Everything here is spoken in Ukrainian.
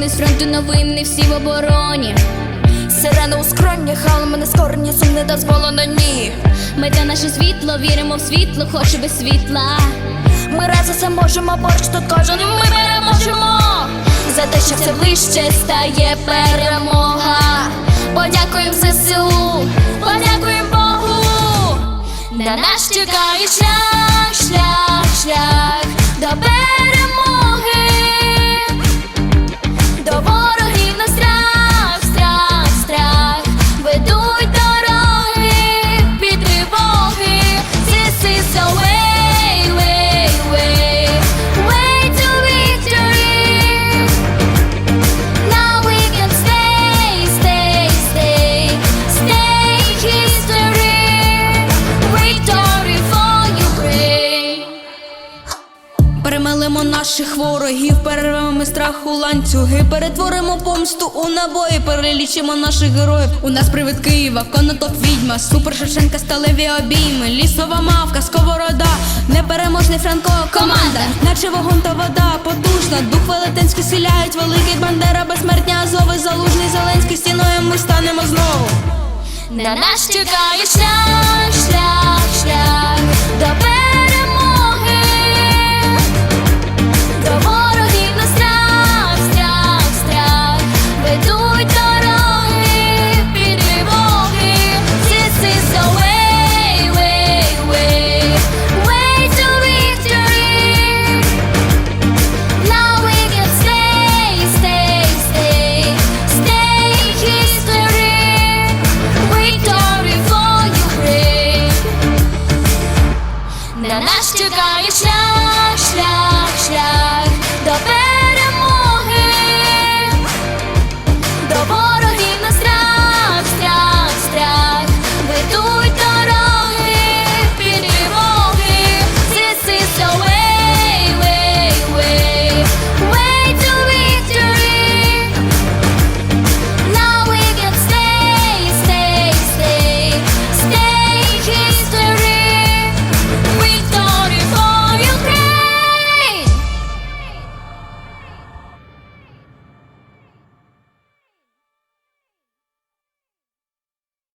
новини з фронту новини, всі в обороні. Сирена у скронях, але мене скорені сум не дозволено ні. Ми та наше світло, віримо в світло, хоч і без світла. Ми разом все можемо, борщ тут кожен ми переможемо. За те, що все ближче стає перемога. Подякуємо ЗСУ, подякуємо Богу. На нас чекає шлях, Перемелимо наших ворогів, перервемо страх у ланцюги, перетворимо помсту у набої, перелічимо наших героїв. У нас привид Києва, конотоп відьма, супер Шевченка, сталеві обійми, лісова мавка, сковорода, непереможний Франко, команда, наче вогонь та вода, потужна, дух велетенський сіляють, великий бандера, безсмертня, азови, залужний, зеленський, стіною ми станемо знову. На нас чекає шлях, шлях, шлях На нас чекає шлях, шлях, шлях до перемоги.